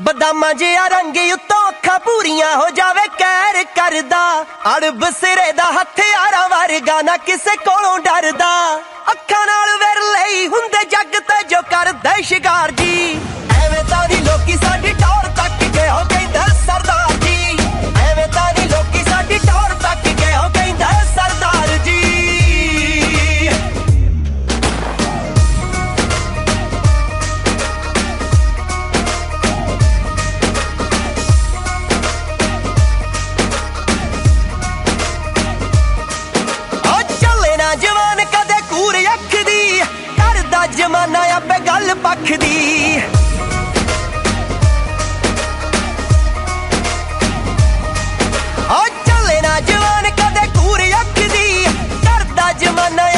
ਬਦਾਮਾਂ ਜਿਹਾ ਰੰਗ ਉੱਤੋਂ ਅੱਖਾਂ ਪੂਰੀਆਂ ਹੋ ਜਾਵੇ ਕਹਿਰ ਕਰਦਾ। ਅੜਬ ਸਿਰੇ ਦਾ ਹਥਿਆਰਾਂ ਵਰਗਾ ਨਾ ਕਿਸੇ ਕੋਲੋਂ ਡਰਦਾ। ਅੱਖਾਂ ਆਪੇ ਗੱਲ ਪੱਖ ਦੀ ਆ ਚੱਲੇ ਜਵਾਨ ਕਦੇ ਕੂਰ ਅੱਖ ਦੀ ਡਰਦਾ ਜਮਾਨਾ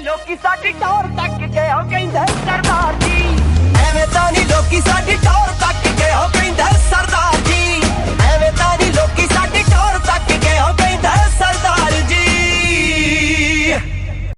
ਲੋਕੀ ਸਾਡੀ ਟੌਰ